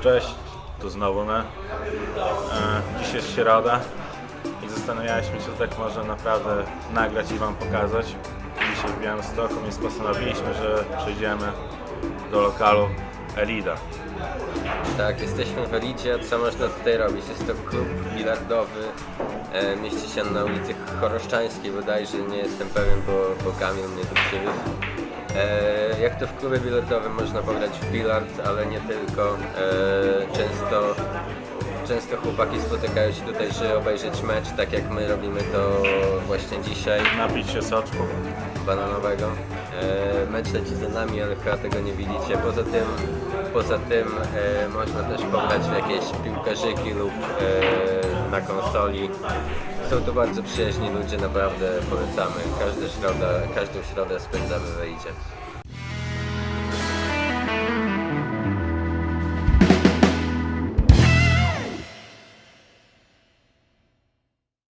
Cześć, tu znowu my. E, Dziś jest środa i zastanawialiśmy się, tak może naprawdę nagrać i Wam pokazać. Dzisiaj w Białymstoku, więc postanowiliśmy, że przyjdziemy do lokalu Elida. Tak, jesteśmy w Elicie, co można tutaj robić? Jest to klub bilardowy, e, mieści się na ulicy Choroszczańskiej bodajże, nie jestem pewien, bo, bo Kamil mnie tu przywiózł. E, jak to w klubie bilardowym można pograć w bilard, ale nie tylko. E, często, często chłopaki spotykają się tutaj, żeby obejrzeć mecz, tak jak my robimy to właśnie dzisiaj Napić się soczku. bananowego. E, mecz leci za nami, ale chyba tego nie widzicie. Poza tym, poza tym e, można też pograć w jakieś piłkarzyki lub e, na konsoli. Są to bardzo przyjaźni ludzie, naprawdę polecamy. Każda środa, każdą środę spędzamy w Elicie.